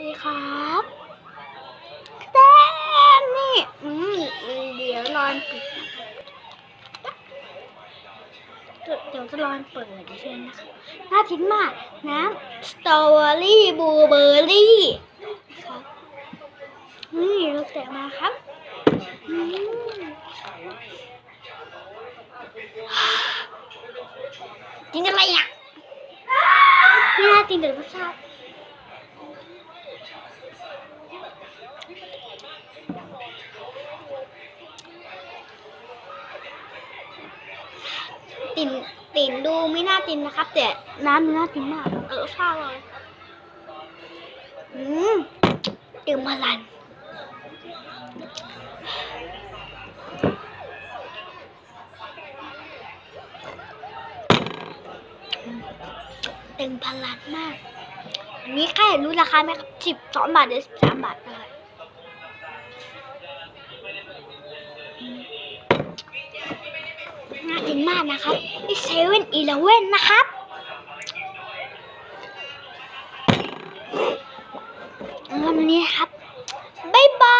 ดีครับแต่นี่ อืมเดี๋ยวรอนปิดเดี๋ยวจะรอนเปิดใช่ไหมนะคะน่ากินมากน้ำสตรอเบอรี่บลูเบอร์รี่ครับนี่เราแตะมาครับกินอะไรอะไม่น่ากินเดี๋ยวรสชาติ ติ่นติ่นดูไม่น่ากินนะครับ แต่น้ำมันน่ากินมาก เออชาเลยอืมดื่มพลันเต็มพลันมาก อันนี้ใครรู้ราคาไหมครับสิบสองบาทหรือสิบสามบาทเลย น่านะครับที่เซเว่นอีเลเว่นนะครับ วันนี้ครับ บ๊ายบาย